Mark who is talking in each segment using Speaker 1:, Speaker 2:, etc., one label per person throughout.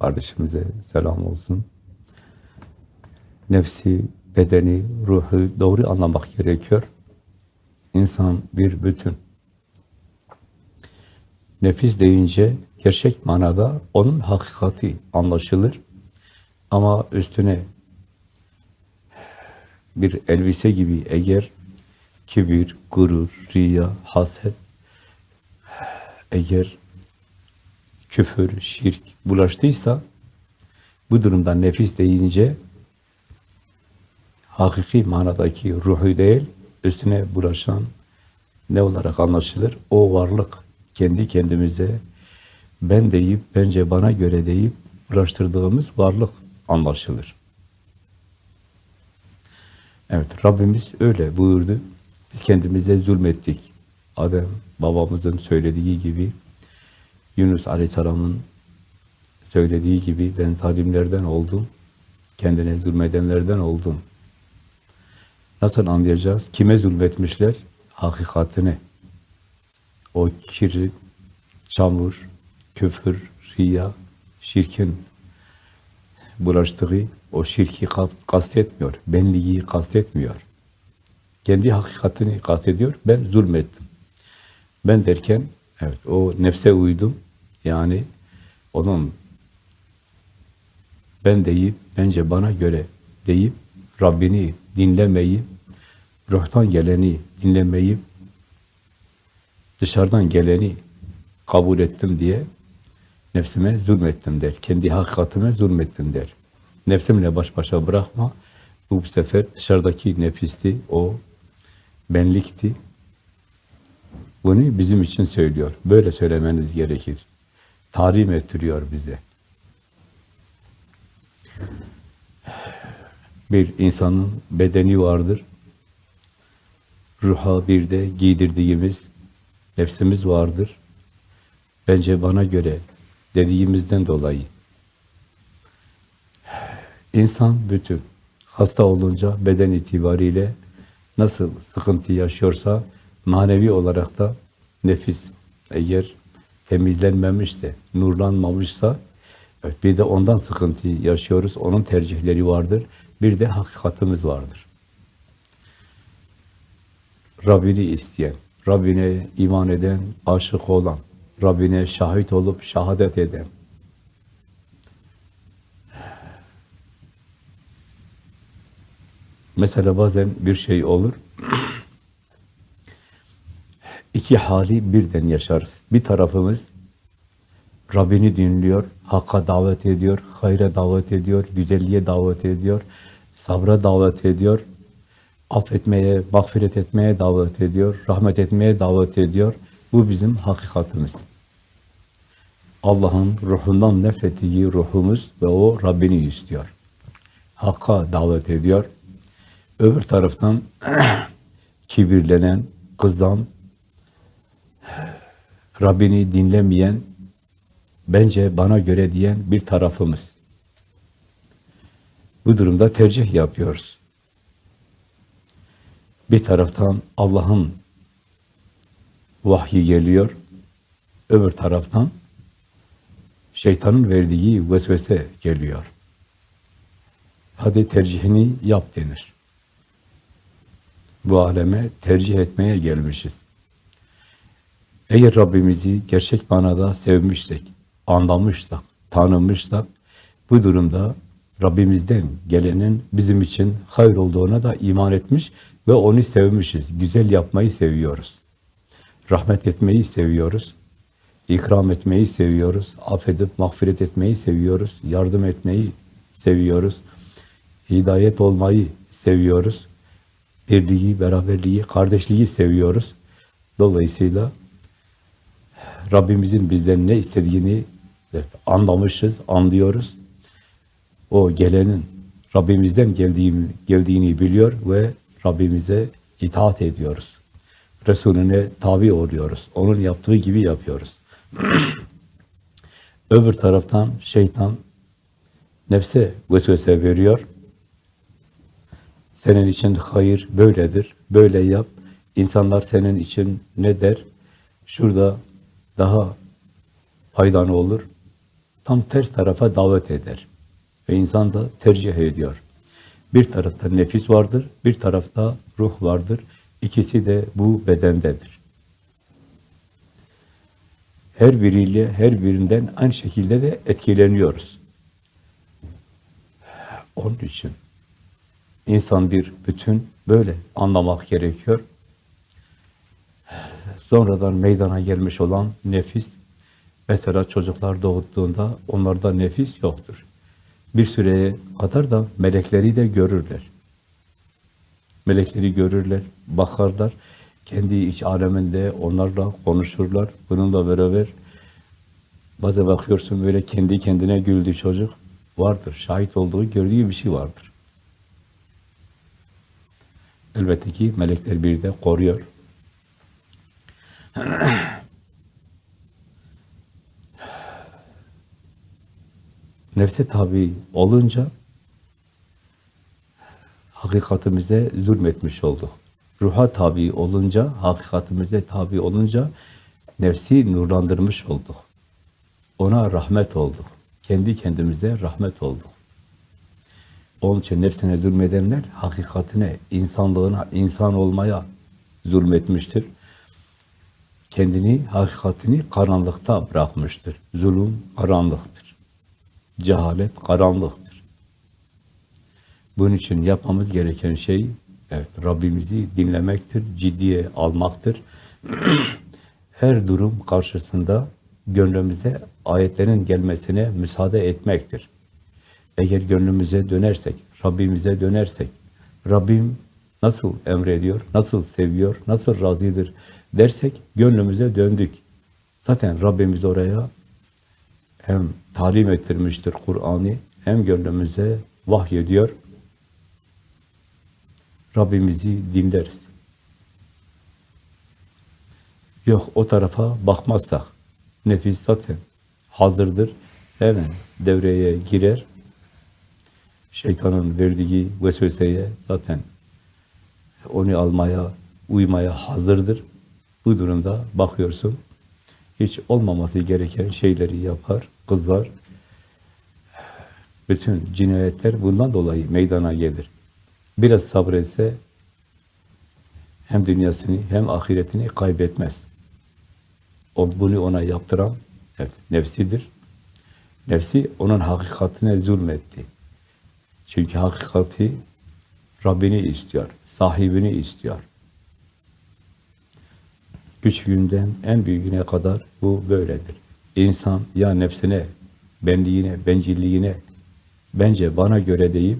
Speaker 1: kardeşimize selam olsun. Nefsi, bedeni, ruhu doğru anlamak gerekiyor. İnsan bir bütün. Nefis deyince gerçek manada onun hakikati anlaşılır. Ama üstüne bir elbise gibi eğer kibir, gurur, riya, haset, eğer küfür, şirk bulaştıysa bu durumda nefis deyince hakiki manadaki ruhu değil, üstüne bulaşan ne olarak anlaşılır? O varlık kendi kendimize ben deyip, bence bana göre deyip uğraştırdığımız varlık anlaşılır. Evet, Rabbimiz öyle buyurdu. Biz kendimize zulmettik. Adem babamızın söylediği gibi, Yunus Aleyhisselam'ın söylediği gibi ben zalimlerden oldum, kendine zulmedenlerden oldum. Nasıl anlayacağız? Kime zulmetmişler? Hakikatini. O kiri, çamur, küfür, riya, şirkin bulaştığı o şirki kastetmiyor, benliği kastetmiyor. Kendi hakikatini kastediyor, ben zulmettim. Ben derken, evet o nefse uydum, yani onun ben deyip, bence bana göre deyip, Rabbini dinlemeyi, ruhtan geleni dinlemeyi, dışarıdan geleni kabul ettim diye nefsime zulmettim der. Kendi hakikatime zulmettim der. Nefsimle baş başa bırakma. Bu, sefer dışarıdaki nefisti, o benlikti. Bunu bizim için söylüyor. Böyle söylemeniz gerekir. Talim ettiriyor bize. Bir insanın bedeni vardır. Ruha bir de giydirdiğimiz nefsimiz vardır. Bence bana göre dediğimizden dolayı insan bütün hasta olunca beden itibariyle nasıl sıkıntı yaşıyorsa manevi olarak da nefis eğer temizlenmemişse, nurlanmamışsa evet, bir de ondan sıkıntı yaşıyoruz. Onun tercihleri vardır. Bir de hakikatimiz vardır. Rabbini isteyen, Rabbine iman eden, aşık olan, Rabbine şahit olup şahadet eden, Mesela bazen bir şey olur, iki hali birden yaşarız. Bir tarafımız Rabbini dinliyor, hakka davet ediyor, hayra davet ediyor, güzelliğe davet ediyor, sabra davet ediyor, affetmeye, mağfiret etmeye davet ediyor, rahmet etmeye davet ediyor. Bu bizim hakikatimiz. Allah'ın ruhundan nefrettiği ruhumuz ve o Rabbini istiyor. Hakka davet ediyor. Öbür taraftan kibirlenen, kızan, Rabbini dinlemeyen, bence bana göre diyen bir tarafımız. Bu durumda tercih yapıyoruz. Bir taraftan Allah'ın vahyi geliyor, öbür taraftan şeytanın verdiği vesvese geliyor. Hadi tercihini yap denir. Bu aleme tercih etmeye gelmişiz. Eğer Rabbimizi gerçek manada sevmişsek, anlamışsak, tanımışsak, bu durumda Rabbimizden gelenin bizim için hayır olduğuna da iman etmiş ve onu sevmişiz. Güzel yapmayı seviyoruz. Rahmet etmeyi seviyoruz. ikram etmeyi seviyoruz. Affedip mağfiret etmeyi seviyoruz. Yardım etmeyi seviyoruz. Hidayet olmayı seviyoruz. Birliği, beraberliği, kardeşliği seviyoruz. Dolayısıyla Rabbimizin bizden ne istediğini anlamışız, anlıyoruz. O gelenin Rabbimizden geldiğini, geldiğini biliyor ve Rabbimize itaat ediyoruz. Resulüne tabi oluyoruz. Onun yaptığı gibi yapıyoruz. Öbür taraftan şeytan nefse vesvese veriyor. Senin için hayır böyledir, böyle yap. İnsanlar senin için ne der? Şurada daha faydalı olur, tam ters tarafa davet eder. Ve insan da tercih ediyor. Bir tarafta nefis vardır, bir tarafta ruh vardır. İkisi de bu bedendedir. Her biriyle, her birinden aynı şekilde de etkileniyoruz. Onun için insan bir bütün böyle anlamak gerekiyor. Sonradan meydana gelmiş olan nefis, mesela çocuklar doğduğunda onlarda nefis yoktur. Bir süreye kadar da melekleri de görürler. Melekleri görürler, bakarlar. Kendi iç aleminde onlarla konuşurlar. Bununla beraber bazen bakıyorsun böyle kendi kendine güldü çocuk. Vardır. Şahit olduğu, gördüğü bir şey vardır. Elbette ki melekler bir de koruyor. Nefse tabi olunca hakikatimize zulmetmiş olduk. Ruha tabi olunca, hakikatimize tabi olunca nefsi nurlandırmış olduk. Ona rahmet olduk. Kendi kendimize rahmet olduk. Onun için nefsine zulmedenler hakikatine, insanlığına, insan olmaya zulmetmiştir. Kendini, hakikatini karanlıkta bırakmıştır. Zulüm karanlıktır. Cehalet karanlıktır. Bunun için yapmamız gereken şey, evet Rabbimizi dinlemektir, ciddiye almaktır. Her durum karşısında gönlümüze ayetlerin gelmesine müsaade etmektir. Eğer gönlümüze dönersek, Rabbimize dönersek, Rabbim nasıl emrediyor, nasıl seviyor, nasıl razıdır dersek gönlümüze döndük. Zaten Rabbimiz oraya hem talim ettirmiştir Kur'an'ı, hem gönlümüze vahyediyor. Rabbimizi dinleriz. Yok o tarafa bakmazsak, nefis zaten hazırdır. Hemen devreye girer. Şeytanın verdiği vesveseye zaten onu almaya, uymaya hazırdır. Bu durumda bakıyorsun, hiç olmaması gereken şeyleri yapar, kızar. Bütün cinayetler bundan dolayı meydana gelir. Biraz sabretse hem dünyasını hem ahiretini kaybetmez. O, bunu ona yaptıran nefsidir. Nefsi onun hakikatine zulmetti. Çünkü hakikati Rabbini istiyor, sahibini istiyor. Küçüğünden en büyüğüne kadar bu böyledir. İnsan ya nefsine, benliğine, bencilliğine, bence bana göre deyip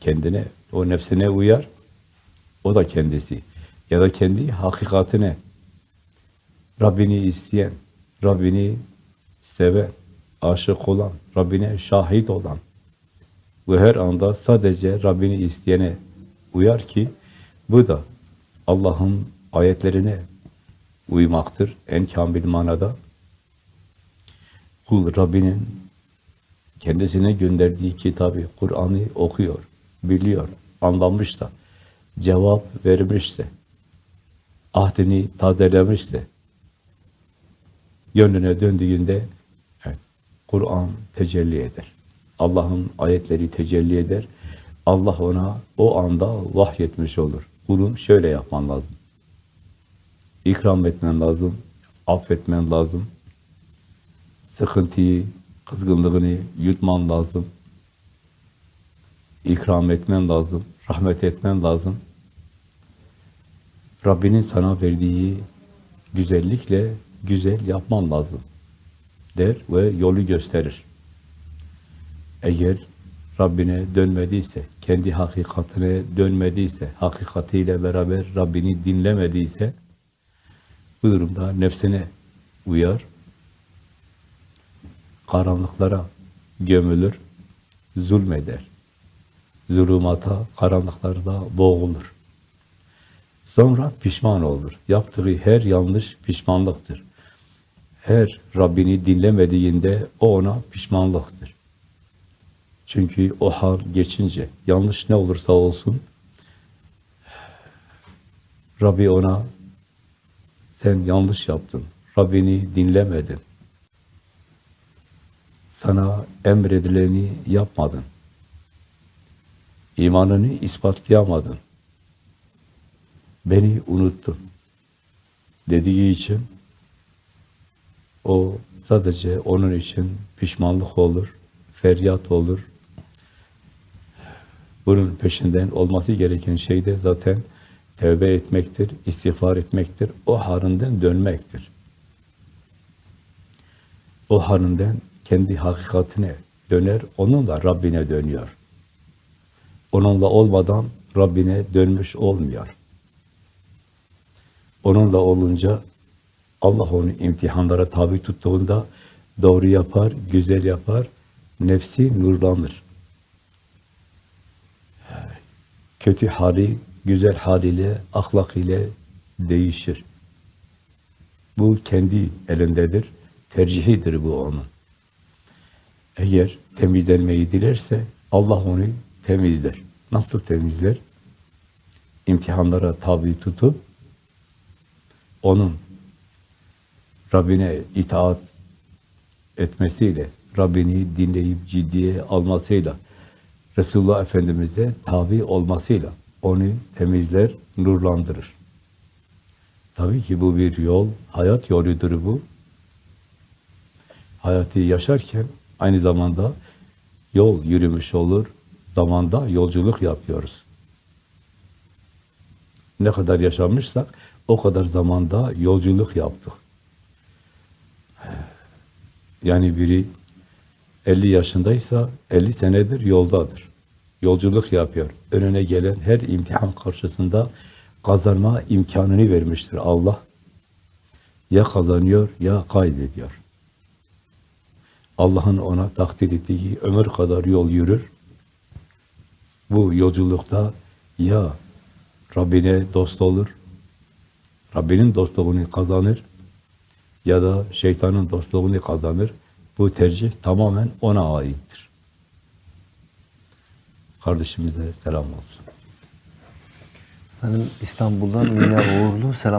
Speaker 1: kendine, o nefsine uyar, o da kendisi. Ya da kendi hakikatine, Rabbini isteyen, Rabbini seven, aşık olan, Rabbine şahit olan ve her anda sadece Rabbini isteyene uyar ki bu da Allah'ın ayetlerine uymaktır en kamil manada. Kul Rabbinin kendisine gönderdiği kitabı, Kur'an'ı okuyor, biliyor, anlamışsa, cevap vermişse, ahdini tazelemişse, gönlüne döndüğünde evet, Kur'an tecelli eder. Allah'ın ayetleri tecelli eder. Allah ona o anda vahyetmiş olur. Kulum şöyle yapman lazım. İkram etmen lazım, affetmen lazım. Sıkıntıyı, kızgınlığını yutman lazım. İkram etmen lazım, rahmet etmen lazım. Rabbinin sana verdiği güzellikle güzel yapman lazım der ve yolu gösterir. Eğer Rabbine dönmediyse, kendi hakikatine dönmediyse, hakikatiyle beraber Rabbini dinlemediyse, bu durumda nefsine uyar, karanlıklara gömülür, zulmeder. Zulümata, karanlıklarda boğulur. Sonra pişman olur. Yaptığı her yanlış pişmanlıktır. Her Rabbini dinlemediğinde o ona pişmanlıktır. Çünkü o hal geçince, yanlış ne olursa olsun, Rabbi ona sen yanlış yaptın, Rabbini dinlemedin. sana emredileni yapmadın. İmanını ispatlayamadın. Beni unuttun. Dediği için o sadece onun için pişmanlık olur, feryat olur. Bunun peşinden olması gereken şey de zaten tevbe etmektir, istiğfar etmektir, o halinden dönmektir. O halinden kendi hakikatine döner, onunla Rabbine dönüyor. Onunla olmadan Rabbine dönmüş olmuyor. Onunla olunca Allah onu imtihanlara tabi tuttuğunda doğru yapar, güzel yapar, nefsi nurlanır. Kötü hali, güzel ahlak ile değişir. Bu kendi elindedir, tercihidir bu onun. Eğer temizlenmeyi dilerse Allah onu temizler. Nasıl temizler? İmtihanlara tabi tutup onun Rabbine itaat etmesiyle, Rabbini dinleyip ciddiye almasıyla, Resulullah Efendimiz'e tabi olmasıyla onu temizler, nurlandırır. Tabii ki bu bir yol, hayat yoludur bu. Hayatı yaşarken aynı zamanda yol yürümüş olur, zamanda yolculuk yapıyoruz. Ne kadar yaşamışsak o kadar zamanda yolculuk yaptık. Yani biri 50 yaşındaysa 50 senedir yoldadır. Yolculuk yapıyor. Önüne gelen her imtihan karşısında kazanma imkanını vermiştir Allah. Ya kazanıyor ya kaybediyor. Allah'ın ona takdir ettiği ömür kadar yol yürür. Bu yolculukta ya Rabbine dost olur, Rabbinin dostluğunu kazanır ya da şeytanın dostluğunu kazanır. Bu tercih tamamen ona aittir. Kardeşimize selam olsun.
Speaker 2: Efendim İstanbul'dan Mine Uğurlu selam.